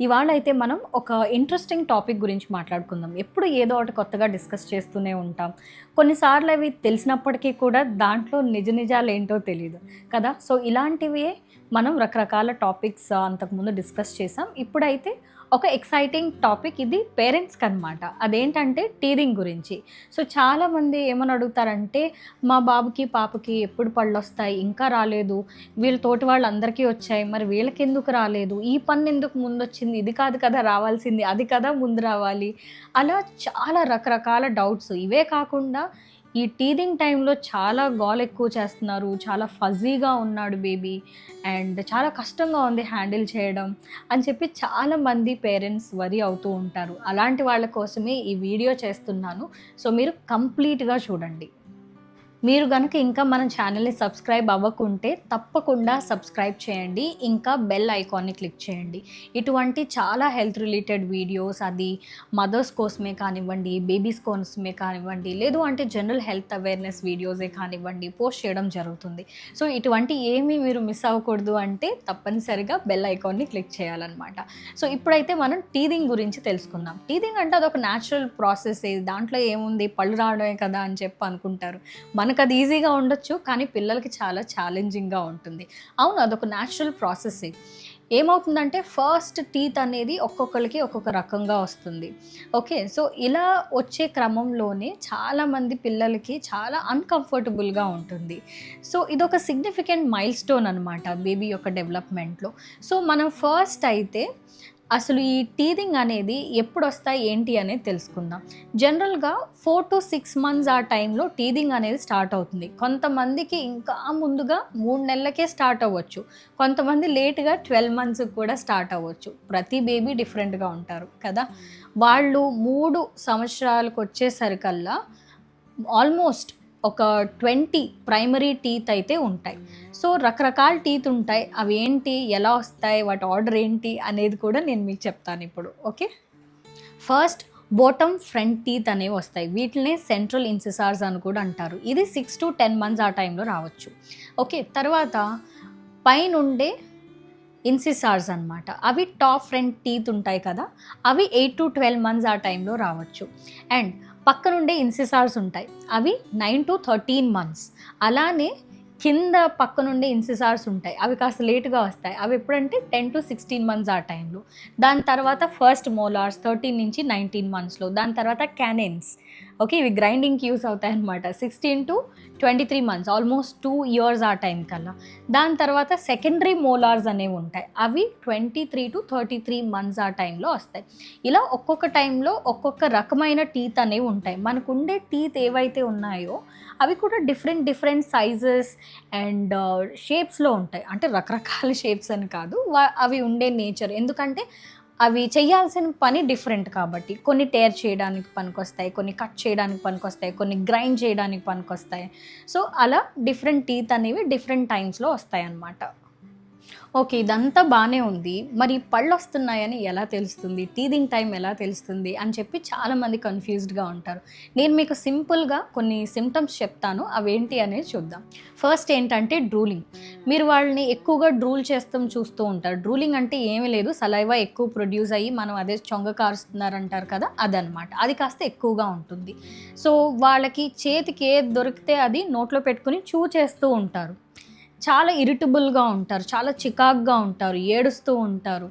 ఇవాళ అయితే మనం ఒక ఇంట్రెస్టింగ్ టాపిక్ గురించి మాట్లాడుకుందాం. ఎప్పుడు ఏదో ఒకటి కొత్తగా డిస్కస్ చేస్తూనే ఉంటాం. కొన్నిసార్లు అవి తెలిసినప్పటికీ కూడా దాంట్లో నిజ నిజాలు ఏంటో తెలియదు కదా. సో ఇలాంటివి మనం రకరకాల టాపిక్స్ అంతకుముందు డిస్కస్ చేసాం. ఇప్పుడైతే ఒక ఎక్సైటింగ్ టాపిక్ ఇది పేరెంట్స్కి అనమాట అదేంటంటే టీరింగ్ గురించి. సో చాలామంది ఏమని అడుగుతారంటే మా బాబుకి పాపకి ఎప్పుడు పళ్ళు వస్తాయి? ఇంకా రాలేదు. వీళ్ళ తోటి వాళ్ళందరికీ వచ్చాయి. మరి వీళ్ళకి ఎందుకు రాలేదు? ఈ పన్ను ఎందుకు ముందు వచ్చింది ఇది కాదు కదా రావాల్సింది. అది కదా ముందు రావాలి. అలా చాలా రకరకాల డౌట్స్ ఇవే కాకుండా ఈ టీదింగ్ టైంలో చాలా గాల్ ఎక్కువ చేస్తున్నారు. చాలా ఫజీగా ఉన్నాడు బేబీ అండ్ చాలా కష్టంగా ఉంది హ్యాండిల్ చేయడం అని చెప్పి చాలామంది పేరెంట్స్ వరి అవుతూ ఉంటారు. అలాంటి వాళ్ళ కోసమే ఈ వీడియో చేస్తున్నాను. సో మీరు కంప్లీట్గా చూడండి. మీరు కనుక ఇంకా మన ఛానల్ని సబ్స్క్రైబ్ అవ్వకుంటే తప్పకుండా సబ్స్క్రైబ్ చేయండి. ఇంకా బెల్ ఐకాన్ని క్లిక్ చేయండి. ఇటువంటి చాలా హెల్త్ రిలేటెడ్ వీడియోస్ అది మదర్స్ కోసమే కానివ్వండి బేబీస్ కోసమే కానివ్వండి లేదు అంటే జనరల్ హెల్త్ అవేర్నెస్ వీడియోసే కానివ్వండి పోస్ట్ చేయడం జరుగుతుంది. సో ఇటువంటి ఏమీ మీరు మిస్ అవ్వకూడదు అంటే తప్పనిసరిగా బెల్ ఐకాన్ని క్లిక్ చేయాలన్నమాట. సో ఇప్పుడైతే మనం టీదింగ్ గురించి తెలుసుకుందాం. టీదింగ్ అంటే అదొక న్యాచురల్ ప్రాసెస్ దాంట్లో ఏముంది? పళ్ళు రావడమే కదా అని చెప్పి అనుకుంటారు. మన మనకు అది ఈజీగా ఉండొచ్చు కానీ పిల్లలకి చాలా ఛాలెంజింగ్గా ఉంటుంది. అవును అదొక న్యాచురల్ ప్రాసెస్ ఏమవుతుందంటే ఫస్ట్ టీత్ అనేది ఒక్కొక్కరికి ఒక్కొక్క రకంగా వస్తుంది. ఓకే సో ఇలా వచ్చే క్రమంలోనే చాలామంది పిల్లలకి చాలా అన్కంఫర్టబుల్గా ఉంటుంది. సో ఇదొక సిగ్నిఫికెంట్ మైల్ స్టోన్ అనమాట బేబీ యొక్క డెవలప్మెంట్లో సో మనం ఫస్ట్ అయితే అసలు ఈ టీదింగ్ అనేది ఎప్పుడు వస్తాయి ఏంటి అనేది తెలుసుకుందాం. జనరల్గా ఫోర్ టు సిక్స్ మంత్స్ ఆ టైంలో టీదింగ్ అనేది స్టార్ట్ అవుతుంది. కొంతమందికి ఇంకా ముందుగా మూడు నెలలకే స్టార్ట్ అవ్వచ్చు. కొంతమంది లేట్గా ట్వెల్వ్ మంత్స్ కూడా స్టార్ట్ అవ్వచ్చు. ప్రతి బేబీ డిఫరెంట్గా ఉంటారు కదా. వాళ్ళు మూడు సంవత్సరాలకు వచ్చేసరికల్లా ఆల్మోస్ట్ ఒక ట్వంటీ ప్రైమరీ టీత్ అయితే ఉంటాయి. సో రకరకాల టీత్ ఉంటాయి. అవి ఏంటి? ఎలా వస్తాయి? వాటి ఆర్డర్ ఏంటి? అనేది కూడా నేను మీకు చెప్తాను ఇప్పుడు. Okay? First bottom front teeth అనేవి వస్తాయి. వీటినే సెంట్రల్ ఇన్సిసార్స్ అని కూడా అంటారు. ఇది సిక్స్ టు టెన్ మంత్స్ ఆ టైంలో రావచ్చు. ఓకే? తర్వాత పైనుండే ఇన్సిసార్స్ అనమాట అవి టాప్ ఫ్రంట్ టీత్ ఉంటాయి కదా? అవి ఎయిట్ టు ట్వెల్వ్ మంత్స్ ఆ టైంలో రావచ్చు. అండ్ పక్కనుండే ఇన్సిసార్స్ ఉంటాయి. అవి నైన్ టు థర్టీన్ మంత్స్. అలానే కింద పక్కనుండే ఇన్సిసార్స్ ఉంటాయి. అవి కాస్త లేటుగా వస్తాయి. అవి ఎప్పుడంటే టెన్ టు సిక్స్టీన్ మంత్స్ ఆ టైంలో. దాని తర్వాత ఫస్ట్ మోలార్స్ థర్టీన్ నుంచి నైన్టీన్ మంత్స్లో. దాని తర్వాత క్యానెన్స్. ఓకే ఇవి గ్రైండింగ్కి యూస్ అవుతాయి అనమాట sixteen to twenty three months almost two years ఆ టైం కల్లా. దాని తర్వాత సెకండరీ మోలార్స్ అనేవి ఉంటాయి. అవి twenty three to thirty three months ఆ టైంలో వస్తాయి. ఇలా ఒక్కొక్క టైంలో ఒక్కొక్క రకమైన టీత్ అనేవి ఉంటాయి. మనకు ఉండే టీత్ ఏవైతే ఉన్నాయో అవి కూడా డిఫరెంట్ డిఫరెంట్ సైజెస్ అండ్ షేప్స్లో ఉంటాయి. అంటే రకరకాల షేప్స్ అని కాదు. వా- అవి ఉండే నేచర్ ఎందుకంటే అవి చేయాల్సిన పని డిఫరెంట్ కాబట్టి. కొన్ని టేర్ చేయడానికి పనికొస్తాయి కొన్ని కట్ చేయడానికి పనికొస్తాయి కొన్ని గ్రైండ్ చేయడానికి పనికొస్తాయి. సో అలా డిఫరెంట్ టీత్ అనేవి డిఫరెంట్ టైమ్స్లో వస్తాయి అన్నమాట ఓకే ఇదంతా బాగానే ఉంది. మరి పళ్ళు వస్తున్నాయని ఎలా తెలుస్తుంది? టీదింగ్ టైం ఎలా తెలుస్తుంది? అని చెప్పి చాలామంది కన్ఫ్యూజ్డ్గా ఉంటారు. నేను మీకు సింపుల్గా కొన్ని సిమ్టమ్స్ చెప్తాను. అవేంటి అనేది చూద్దాం. ఫస్ట్ ఏంటంటే డ్రూలింగ్. మీరు వాళ్ళని ఎక్కువగా డ్రూల్ చేస్తాం చూస్తూ ఉంటారు. డ్రూలింగ్ అంటే ఏమీ లేదు. సలైవా ఎక్కువ ప్రొడ్యూస్ అయ్యి మనం అదే చొంగ కారుస్తున్నారంటారు కదా అదనమాట. అది కాస్త ఎక్కువగా ఉంటుంది. సో వాళ్ళకి చేతికి ఏది దొరికితే అది నోట్లో పెట్టుకుని చూ చేస్తూ ఉంటారు. చాలా ఇరిటబుల్గా ఉంటారు చాలా చికాక్గా ఉంటారు ఏడుస్తూ ఉంటారు.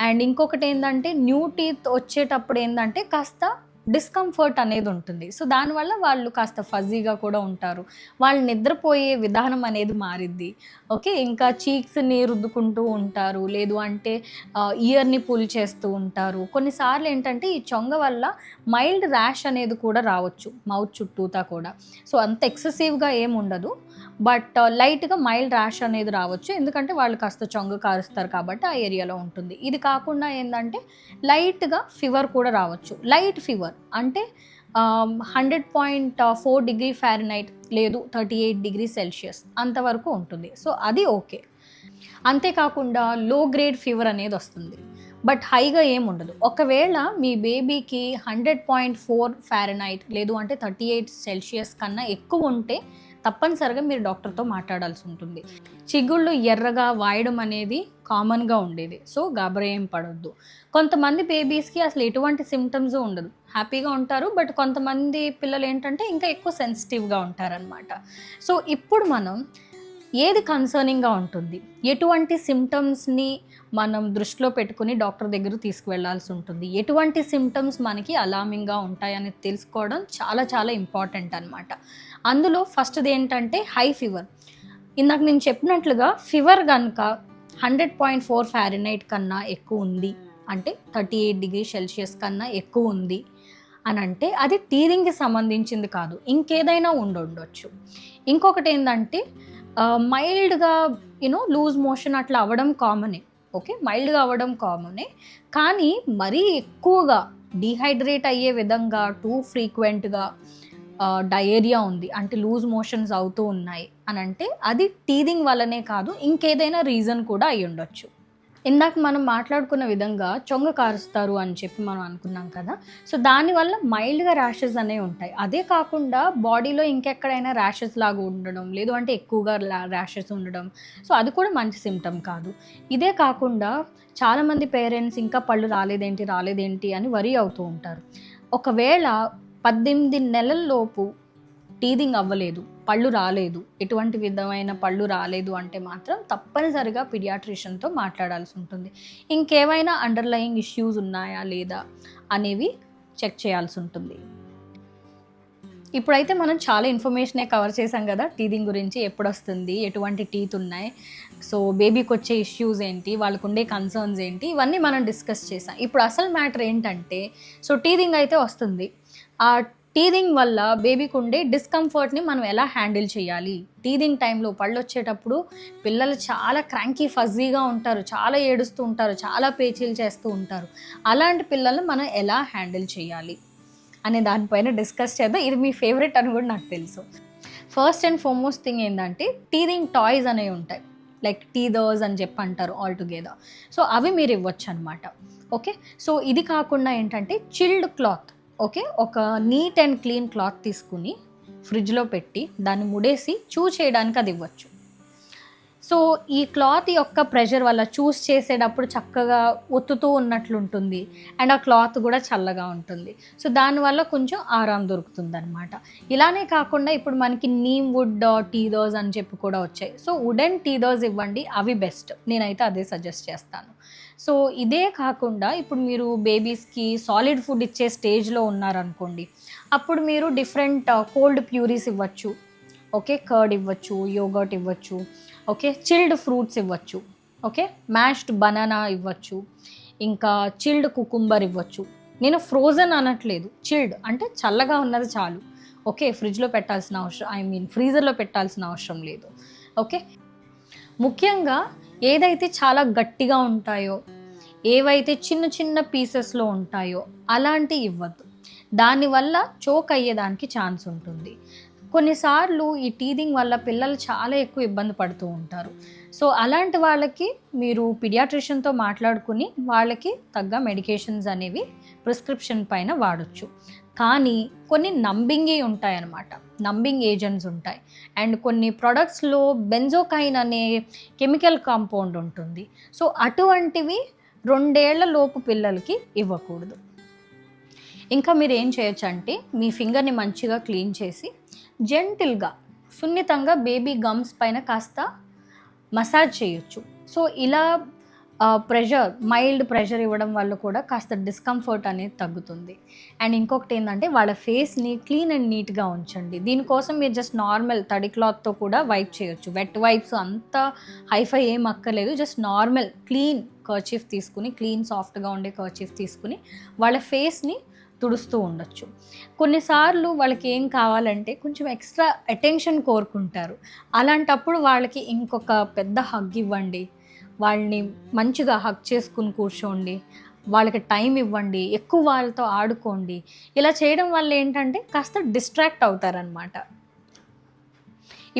అండ్ ఇంకొకటి ఏంటంటే న్యూ టీత్ వచ్చేటప్పుడు ఏంటంటే కాస్త డిస్కంఫర్ట్ అనేది ఉంటుంది. సో దానివల్ల వాళ్ళు కాస్త ఫజీగా కూడా ఉంటారు. వాళ్ళు నిద్రపోయే విధానం అనేది మారిద్ది. ఓకే ఇంకా చీక్స్ని రుద్దుకుంటూ ఉంటారు. లేదు అంటే ఇయర్ని పుల్ చేస్తూ ఉంటారు. కొన్నిసార్లు ఏంటంటే ఈ చొంగ వల్ల మైల్డ్ ర్యాష్ అనేది కూడా రావచ్చు. మౌత్ చుట్టూతా కూడా. సో అంత ఎక్సెసివ్గా ఏముండదు. ఉండదు బట్ లైట్గా మైల్డ్ ర్యాష్ అనేది రావచ్చు. ఎందుకంటే వాళ్ళు కాస్త చొంగ కారుస్తారు కాబట్టి ఆ ఏరియాలో ఉంటుంది. ఇది కాకుండా ఏంటంటే లైట్గా ఫీవర్ కూడా రావచ్చు. లైట్ ఫీవర్ అంటే hundred point four degree Fahrenheit లేదు థర్టీ ఎయిట్ డిగ్రీ సెల్సియస్ అంతవరకు ఉంటుంది. సో అది ఓకే. అంతేకాకుండా లో గ్రేడ్ ఫీవర్ అనేది వస్తుంది. బట్ హైగా ఏం ఉండదు. ఒకవేళ మీ బేబీకి హండ్రెడ్ పాయింట్ ఫోర్ ఫ్యారనైట్ లేదు అంటే థర్టీ ఎయిట్ సెల్సియస్ కన్నా ఎక్కువ ఉంటే తప్పనిసరిగా మీరు డాక్టర్తో మాట్లాడాల్సి ఉంటుంది. చిగుళ్ళు ఎర్రగా వాయడం అనేది కామన్గా ఉండేది. సో గాబరేం పడొద్దు. కొంతమంది బేబీస్కి అసలు ఎటువంటి సిమ్టమ్స్ ఉండదు. హ్యాపీగా ఉంటారు. బట్ కొంతమంది పిల్లలు ఏంటంటే ఇంకా ఎక్కువ సెన్సిటివ్గా ఉంటారనమాట సో ఇప్పుడు మనం ఏది కన్సర్నింగ్గా ఉంటుంది? ఎటువంటి సిమ్టమ్స్ని మనం దృష్టిలో పెట్టుకుని డాక్టర్ దగ్గర తీసుకువెళ్ళాల్సి ఉంటుంది. ఎటువంటి సిమ్టమ్స్ మనకి అలామింగ్గా ఉంటాయని తెలుసుకోవడం చాలా చాలా ఇంపార్టెంట్ అనమాట అందులో ఫస్ట్ది ఏంటంటే హై ఫీవర్ ఇందాక నేను చెప్పినట్లుగా ఫీవర్ కనుక హండ్రెడ్ పాయింట్ ఫోర్ ఫ్యారినైట్ కన్నా ఎక్కువ ఉంది. అంటే థర్టీ ఎయిట్ డిగ్రీ సెల్సియస్ కన్నా ఎక్కువ ఉంది అని అంటే అది టీరింగ్కి సంబంధించింది కాదు. ఇంకేదైనా ఉండొచ్చు. ఇంకొకటి ఏంటంటే మైల్డ్గా యూనో లూజ్ మోషన్ అట్లా అవ్వడం కామనే ఓకే మైల్డ్గా అవ్వడం కామనే. కానీ మరీ ఎక్కువగా డీహైడ్రేట్ అయ్యే విధంగా టూ ఫ్రీక్వెంట్గా డయేరియా ఉంది. అంటే లూజ్ మోషన్స్ అవుతూ ఉన్నాయి. అని అంటే అది టీదింగ్ వల్లనే కాదు ఇంకేదైనా రీజన్ కూడా అయి ఉండొచ్చు ఇందాక మనం మాట్లాడుకున్న విధంగా చొంగ కారుస్తారు అని చెప్పి మనం అనుకున్నాం కదా. సో దానివల్ల మైల్డ్గా ర్యాషెస్ అనేవి ఉంటాయి. అదే కాకుండా బాడీలో ఇంకెక్కడైనా ర్యాషెస్ లాగా ఉండడం లేదు అంటే ఎక్కువగా ర్యాషెస్ ఉండడం సో అది కూడా మంచి సిమ్టమ్ కాదు. ఇదే కాకుండా చాలామంది పేరెంట్స్ ఇంకా పళ్ళు రాలేదేంటి రాలేదేంటి అని వరి అవుతూ ఉంటారు. ఒకవేళ పద్దెనిమిది నెలల లోపు టీదింగ్ అవ్వలేదు పళ్ళు రాలేదు. ఎటువంటి విధమైన పళ్ళు రాలేదు అంటే మాత్రం తప్పనిసరిగా పిడియాట్రిషియన్తో మాట్లాడాల్సి ఉంటుంది. ఇంకేమైనా అండర్లయింగ్ ఇష్యూస్ ఉన్నాయా లేదా అనేవి చెక్ చేయాల్సి ఉంటుంది. ఇప్పుడైతే మనం చాలా ఇన్ఫర్మేషనే కవర్ చేసాం కదా టీదింగ్ గురించి ఎప్పుడు వస్తుంది ఎటువంటి టీత్ ఉన్నాయి సో బేబీకి వచ్చే ఇష్యూస్ ఏంటి వాళ్ళకు ఉండే కన్సర్న్స్ ఏంటి ఇవన్నీ మనం డిస్కస్ చేసాం ఇప్పుడు అసలు మ్యాటర్ ఏంటంటే సో టీదింగ్ అయితే వస్తుంది. ఆ టీదింగ్ వల్ల బేబీకి ఉండే డిస్కంఫర్ట్ని మనం ఎలా హ్యాండిల్ చేయాలి? టీదింగ్ టైంలో పళ్ళు వచ్చేటప్పుడు పిల్లలు చాలా క్రాంకీ ఫజీగా ఉంటారు చాలా ఏడుస్తూ ఉంటారు చాలా పేచీలు చేస్తూ ఉంటారు. అలాంటి పిల్లల్ని మనం ఎలా హ్యాండిల్ చేయాలి? అనే దానిపైన డిస్కస్ చేద్దాం. ఇది మీ ఫేవరెట్ అని కూడా నాకు తెలుసు. ఫస్ట్ అండ్ ఫార్మోస్ట్ థింగ్ ఏంటంటే టీదింగ్ టాయ్స్ అనేవి ఉంటాయి. లైక్ టీదర్స్ అని చెప్పి అంటారు ఆల్ టుగెదర్ సో అవి మీరు ఇవ్వచ్చు అనమాట ఓకే? సో ఇది కాకుండా ఏంటంటే చిల్డ్ క్లాత్. ఓకే ఒక నీట్ అండ్ క్లీన్ క్లాత్ తీసుకుని ఫ్రిడ్జ్లో పెట్టి దాన్ని ముడేసి చూ చేయడానికి అది ఇవ్వచ్చు. సో ఈ క్లాత్ యొక్క ప్రెషర్ వల్ల చూస్ చేసేటప్పుడు చక్కగా ఒత్తుతూ ఉన్నట్లుంటుంది అండ్ ఆ క్లాత్ కూడా చల్లగా ఉంటుంది. సో దానివల్ల కొంచెం ఆరాం దొరుకుతుంది అనమాట ఇలానే కాకుండా ఇప్పుడు మనకి నీమ్ వుడ్ టీదర్స్ అని చెప్పి కూడా వచ్చాయి. సో వుడెన్ టీదర్స్ ఇవ్వండి అవి బెస్ట్. నేనైతే అదే సజెస్ట్ చేస్తాను. సో ఇదే కాకుండా ఇప్పుడు మీరు బేబీస్కి సాలిడ్ ఫుడ్ ఇచ్చే స్టేజ్లో ఉన్నారనుకోండి అప్పుడు మీరు డిఫరెంట్ కోల్డ్ ప్యూరీస్ ఇవ్వచ్చు. ఓకే కర్డ్ ఇవ్వచ్చు యోగర్ట్ ఇవ్వచ్చు ఓకే చిల్డ్ ఫ్రూట్స్ ఇవ్వచ్చు ఓకే మ్యాష్డ్ బనానా ఇవ్వచ్చు ఇంకా చిల్డ్ కుకుంబర్ ఇవ్వచ్చు. నేను ఫ్రోజన్ అనట్లేదు చిల్డ్ అంటే చల్లగా ఉన్నది చాలు. ఓకే ఫ్రిడ్జ్లో పెట్టాల్సిన అవసరం ఐ మీన్ ఫ్రీజర్లో పెట్టాల్సిన అవసరం లేదు. ఓకే ముఖ్యంగా ఏదైతే చాలా గట్టిగా ఉంటాయో ఏవైతే చిన్న చిన్న పీసెస్లో ఉంటాయో అలాంటివి ఇవ్వద్దు. దానివల్ల చోక్ అయ్యేదానికి ఛాన్స్ ఉంటుంది. కొన్నిసార్లు ఈ టీదింగ్ వల్ల పిల్లలు చాలా ఎక్కువ ఇబ్బంది పడుతూ ఉంటారు. సో అలాంటి వాళ్ళకి మీరు పిడియాట్రిషియన్తో మాట్లాడుకుని వాళ్ళకి తగ్గ మెడికేషన్స్ అనేవి ప్రిస్క్రిప్షన్ పైన వాడచ్చు. కానీ కొన్ని నంబింగే ఉంటాయి అన్నమాట నంబింగ్ ఏజెంట్స్ ఉంటాయి. అండ్ కొన్ని ప్రొడక్ట్స్లో బెంజోకైన్ అనే కెమికల్ కాంపౌండ్ ఉంటుంది. సో అటువంటివి రెండేళ్ళ లోపు పిల్లలకి ఇవ్వకూడదు. ఇంకా మీరు ఏం చేయొచ్చు అంటే మీ ఫింగర్ని మంచిగా క్లీన్ చేసి జెంటిల్గా సున్నితంగా బేబీ గమ్స్ పైన కాస్త మసాజ్ చేయొచ్చు. సో ఇలా ప్రెషర్ మైల్డ్ ప్రెషర్ ఇవ్వడం వల్ల కూడా కాస్త డిస్కంఫర్ట్ అనేది తగ్గుతుంది. అండ్ ఇంకొకటి ఏంటంటే వాళ్ళ ఫేస్ని క్లీన్ అండ్ నీట్గా ఉంచండి. దీనికోసం మీరు జస్ట్ నార్మల్ తడి క్లాత్తో కూడా వైప్ చేయొచ్చు. వెట్ వైప్స్ అంత హైఫై ఏం అక్కర్లేదు. జస్ట్ నార్మల్ క్లీన్ కర్చీఫ్ తీసుకుని క్లీన్ సాఫ్ట్గా ఉండే కర్చీఫ్ తీసుకుని వాళ్ళ ఫేస్ని తుడుస్తూ ఉండొచ్చు. కొన్నిసార్లు వాళ్ళకి ఏం కావాలంటే కొంచెం ఎక్స్ట్రా అటెన్షన్ కోరుకుంటారు. అలాంటప్పుడు వాళ్ళకి ఇంకొక పెద్ద హగ్ ఇవ్వండి. వాళ్ళని మంచిగా హక్ చేసుకుని కూర్చోండి వాళ్ళకి టైం ఇవ్వండి ఎక్కువ వాళ్ళతో ఆడుకోండి. ఇలా చేయడం వల్ల ఏంటంటే కాస్త డిస్ట్రాక్ట్ అవుతారనమాట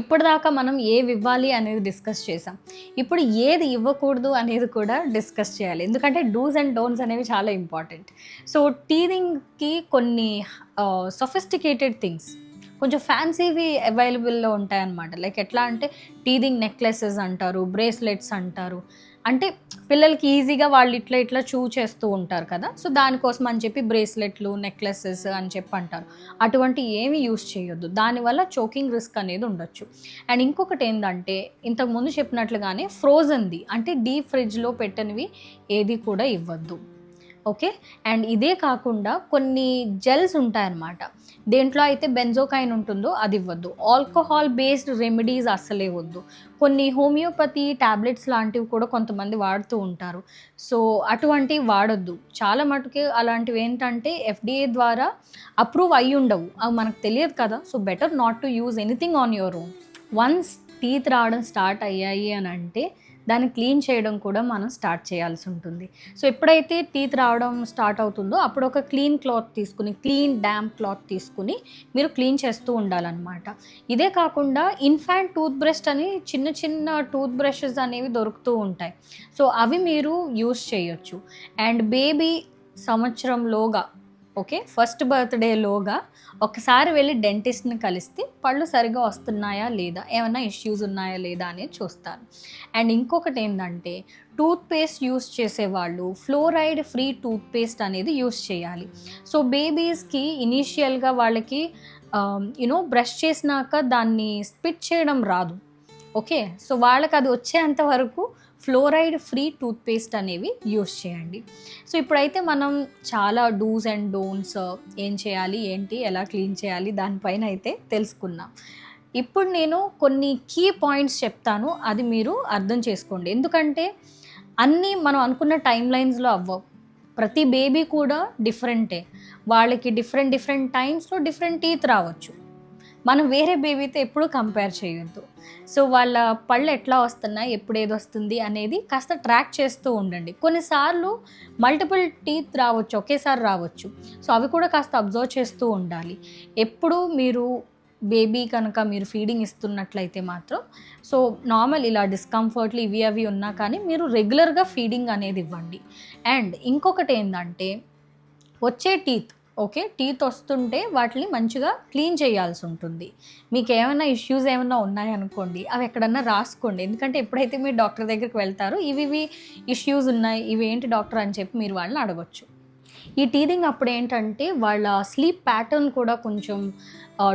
ఇప్పటిదాకా మనం ఏవి ఇవ్వాలి అనేది డిస్కస్ చేసాం ఇప్పుడు ఏది ఇవ్వకూడదు అనేది కూడా డిస్కస్ చేయాలి. ఎందుకంటే డూస్ అండ్ డోన్స్ అనేవి చాలా ఇంపార్టెంట్. సో టీరింగ్కి కొన్ని సొఫిస్టికేటెడ్ థింగ్స్ కొంచెం ఫ్యాన్సీవి అవైలబుల్లో ఉంటాయన్నమాట. లైక్ ఎట్లా అంటే టీదింగ్ నెక్లెసెస్ అంటారు బ్రేస్లెట్స్ అంటారు. అంటే పిల్లలకి ఈజీగా వాళ్ళు ఇట్లా ఇట్లా చూ చేస్తూ ఉంటారు కదా. సో దానికోసం అని చెప్పి బ్రేస్లెట్లు నెక్లెసెస్ అని చెప్పి అంటారు. అటువంటి ఏమి యూస్ చేయొద్దు. దానివల్ల చోకింగ్ రిస్క్ అనేది ఉండొచ్చు. అండ్ ఇంకొకటి ఏంటంటే ఇంతకుముందు చెప్పినట్లుగానే ఫ్రోజన్ది అంటే డీప్ ఫ్రిడ్జ్లో పెట్టనివి ఏది కూడా ఇవ్వద్దు. ఓకే? అండ్ ఇదే కాకుండా కొన్ని జెల్స్ ఉంటాయన్నమాట. దేంట్లో అయితే బెంజోకైన్ ఉంటుందో అది ఇవ్వద్దు. ఆల్కహాల్ బేస్డ్ రెమెడీస్ అస్సలే వద్దు. కొన్ని హోమియోపతి ట్యాబ్లెట్స్ లాంటివి కూడా కొంతమంది వాడుతూ ఉంటారు. సో అటువంటివి వాడొద్దు. చాలా మటుకు అలాంటివి ఏంటంటే ఎఫ్డిఏ ద్వారా అప్రూవ్ అయ్యి ఉండవు. అవి మనకు తెలియదు కదా. So better not to use anything on your own. Once teeth రావడం స్టార్ట్ అయ్యాయి అని అంటే దాన్ని క్లీన్ చేయడం కూడా మనం స్టార్ట్ చేయాల్సి ఉంటుంది. సో ఎప్పుడైతే టీత్ రావడం స్టార్ట్ అవుతుందో అప్పుడు ఒక క్లీన్ క్లాత్ తీసుకుని క్లీన్ డ్యామ్ క్లాత్ తీసుకుని మీరు క్లీన్ చేస్తూ ఉండాలన్నమాట. ఇదే కాకుండా ఇన్ఫాంట్ టూత్ బ్రష్ అని చిన్న చిన్న టూత్ బ్రషెస్ అనేవి దొరుకుతూ ఉంటాయి. సో అవి మీరు యూస్ చేయొచ్చు. అండ్ బేబీ సంవత్సరంలోగా ఓకే? ఫస్ట్ బర్త్డేలోగా ఒకసారి వెళ్ళి డెంటిస్ట్ని కలిస్తే పళ్ళు సరిగా వస్తున్నాయా లేదా? ఏమైనా ఇష్యూస్ ఉన్నాయా లేదా అనేది చూస్తారు. అండ్ ఇంకొకటి ఏంటంటే టూత్పేస్ట్ యూస్ చేసేవాళ్ళు ఫ్లోరైడ్ ఫ్రీ టూత్పేస్ట్ అనేది యూస్ చేయాలి. సో బేబీస్కి ఇనీషియల్గా వాళ్ళకి యూనో బ్రష్ చేసినాక దాన్ని స్పిట్ చేయడం రాదు. ఓకే? సో వాళ్ళకి అది వచ్చేంత వరకు ఫ్లోరైడ్ ఫ్రీ టూత్పేస్ట్ అనేవి యూస్ చేయండి. సో ఇప్పుడైతే మనం చాలా డూస్ అండ్ డోన్స్ ఏం చేయాలి ఏంటి ఎలా క్లీన్ చేయాలి దానిపైన అయితే తెలుసుకున్నాం ఇప్పుడు నేను కొన్ని కీ పాయింట్స్ చెప్తాను అది మీరు అర్థం చేసుకోండి. ఎందుకంటే అన్నీ మనం అనుకున్న టైం లైన్స్లో అవ్వవు. ప్రతి బేబీ కూడా డిఫరెంటే. వాళ్ళకి డిఫరెంట్ డిఫరెంట్ టైమ్స్లో డిఫరెంట్ టీత్ రావచ్చు. మనం వేరే బేబీతో ఎప్పుడూ కంపేర్ చేయొద్దు. సో వాళ్ళ పళ్ళు ఎట్లా వస్తున్నాయి ఎప్పుడు ఏది వస్తుంది అనేది కాస్త ట్రాక్ చేస్తూ ఉండండి. కొన్నిసార్లు మల్టిపుల్ టీత్ రావచ్చు ఒకేసారి రావచ్చు. సో అవి కూడా కాస్త అబ్జర్వ్ చేస్తూ ఉండాలి. ఎప్పుడు మీరు బేబీ కనుక మీరు ఫీడింగ్ ఇస్తున్నట్లయితే మాత్రం సో నార్మల్ ఇలా డిస్కంఫర్ట్లు ఇవి అవి ఉన్నా కానీ మీరు రెగ్యులర్గా ఫీడింగ్ అనేది ఇవ్వండి. అండ్ ఇంకొకటి ఏంటంటే వచ్చే టీత్ ఓకే టీత్ వస్తుంటే వాటిని మంచిగా క్లీన్ చేయాల్సి ఉంటుంది. మీకు ఏమైనా ఇష్యూస్ ఏమైనా ఉన్నాయనుకోండి అవి ఎక్కడన్నా రాసుకోండి. ఎందుకంటే ఎప్పుడైతే మీరు డాక్టర్ దగ్గరికి వెళ్తారో ఇవి ఇవి ఇష్యూస్ ఉన్నాయి ఇవి ఏంటి డాక్టర్ అని చెప్పి మీరు వాళ్ళని అడగొచ్చు. ఈ టీదింగ్ అప్పుడు ఏంటంటే వాళ్ళ స్లీప్ ప్యాటర్న్ కూడా కొంచెం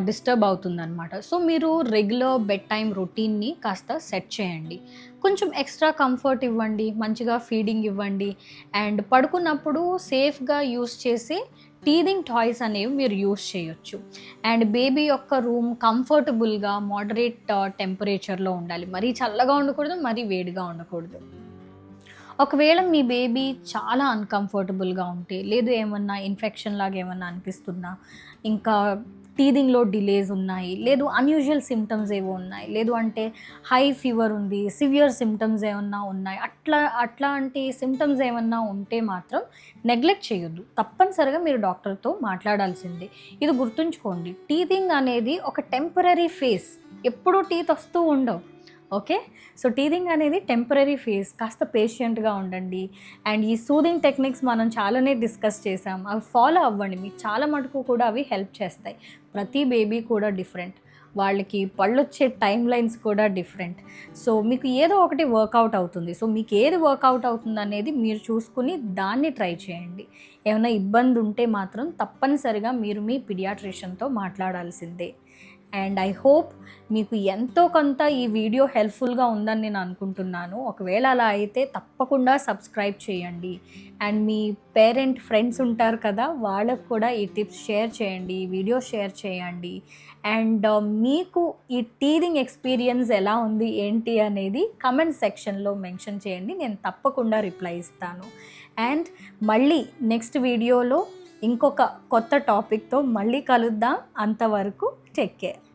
డిస్టర్బ్ అవుతుందన్నమాట. సో మీరు రెగ్యులర్ బెడ్ టైం రొటీన్ని కాస్త సెట్ చేయండి. కొంచెం ఎక్స్ట్రా కంఫర్ట్ ఇవ్వండి మంచిగా ఫీడింగ్ ఇవ్వండి. అండ్ పడుకున్నప్పుడు సేఫ్గా యూస్ చేసే టీదింగ్ టాయ్స్ అనేవి మీరు యూస్ చేయొచ్చు. అండ్ బేబీ యొక్క రూమ్ కంఫర్టబుల్గా మోడరేట్ టెంపరేచర్లో ఉండాలి. మరీ చల్లగా ఉండకూడదు మరీ వేడిగా ఉండకూడదు. ఒకవేళ మీ బేబీ చాలా అన్కంఫర్టబుల్గా ఉంటే లేదు ఏమన్నా ఇన్ఫెక్షన్ లాగా ఏమన్నా అనిపిస్తున్నా ఇంకా టీదింగ్లో డిలేస్ ఉన్నాయి లేదు అన్యూజువల్ సిమ్టమ్స్ ఏవో ఉన్నాయి లేదు అంటే హై ఫీవర్ ఉంది సివియర్ సిమ్టమ్స్ ఏమన్నా ఉన్నాయి అట్లా అట్లాంటి సిమ్టమ్స్ ఏమన్నా ఉంటే మాత్రం నెగ్లెక్ట్ చేయొద్దు. తప్పనిసరిగా మీరు డాక్టర్తో మాట్లాడాల్సిందే. ఇది గుర్తుంచుకోండి. టీదింగ్ అనేది ఒక టెంపరీ ఫేస్ ఎప్పుడూ టీత్ వస్తూ ఉండవు. ఓకే? సో టీదింగ్ అనేది టెంపరీ ఫేస్ కాస్త పేషెంట్గా ఉండండి. అండ్ ఈ సూదింగ్ టెక్నిక్స్ మనం చాలానే డిస్కస్ చేసాం. అవి ఫాలో అవ్వండి. మీకు చాలా మటుకు కూడా అవి హెల్ప్ చేస్తాయి. ప్రతి బేబీ కూడా డిఫరెంట్. వాళ్ళకి పళ్ళు వచ్చే టైం లైన్స్ కూడా డిఫరెంట్. సో మీకు ఏదో ఒకటి వర్కౌట్ అవుతుంది. సో మీకు ఏది వర్కౌట్ అవుతుంది అనేది మీరు చూసుకుని దాన్ని ట్రై చేయండి. ఏమైనా ఇబ్బంది ఉంటే మాత్రం తప్పనిసరిగా మీరు మీ పిడియాట్రిషియన్తో మాట్లాడాల్సిందే. అండ్ ఐ హోప్ మీకు ఎంతో కొంత ఈ వీడియో హెల్ప్ఫుల్గా ఉందని నేను అనుకుంటున్నాను. ఒకవేళ అలా అయితే తప్పకుండా సబ్స్క్రైబ్ చేయండి. అండ్ మీ పేరెంట్ ఫ్రెండ్స్ ఉంటారు కదా వాళ్ళకు కూడా ఈ టిప్స్ షేర్ చేయండి ఈ వీడియో షేర్ చేయండి. అండ్ uh, మీకు ఈ టీరింగ్ ఎక్స్పీరియన్స్ ఎలా ఉంది ఏంటి అనేది కమెంట్ సెక్షన్లో మెన్షన్ చేయండి. నేను తప్పకుండా రిప్లై ఇస్తాను. అండ్ మళ్ళీ నెక్స్ట్ వీడియోలో ఇంకొక కొత్త టాపిక్తో మళ్ళీ కలుద్దాం. అంతవరకు Take care.